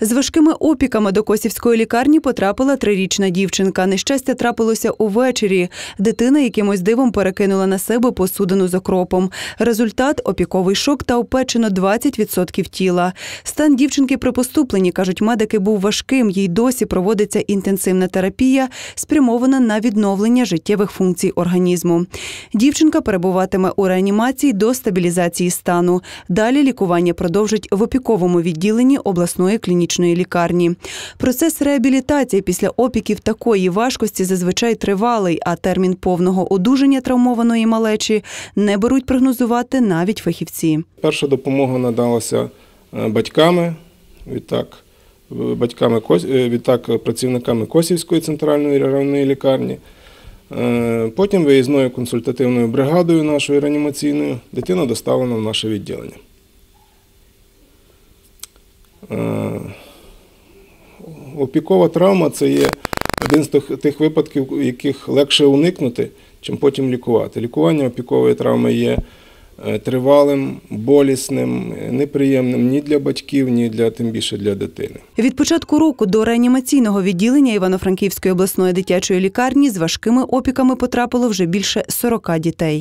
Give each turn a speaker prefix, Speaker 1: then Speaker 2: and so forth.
Speaker 1: З важкими опіками до Косівської лікарні потрапила трирічна дівчинка. Нещастя трапилося увечері. Дитина якимось дивом перекинула на себе посудину з окропом. Результат опіковий шок та опечено 20% тіла. Стан дівчинки при поступленні, кажуть медики, був важким. Їй досі проводиться інтенсивна терапія, спрямована на відновлення життєвих функцій організму. Дівчинка перебуватиме у реанімації до стабілізації стану. Далі лікування продовжить в опіковому відділенні обласної клінічної лікарні. Процес реабілітації після опіків такої важкості зазвичай тривалий, а термін повного одужання травмованої малечі не беруть прогнозувати навіть фахівці.
Speaker 2: Перша допомога надалася е, батьками, відтак, е, батьками е, відтак працівниками Косівської центральної районної лікарні. Потім виїзною консультативною бригадою нашою реанімаційною дитина доставлена в наше відділення. Опікова травма це є один з тих, випадків, яких легше уникнути, чим потім лікувати. Лікування опікової травми є е, тривалим, болісним, неприємним ні для батьків, ні для тим більше для дитини.
Speaker 1: Від початку року до реанімаційного відділення Івано-Франківської обласної дитячої лікарні з важкими опіками потрапило вже більше 40 дітей.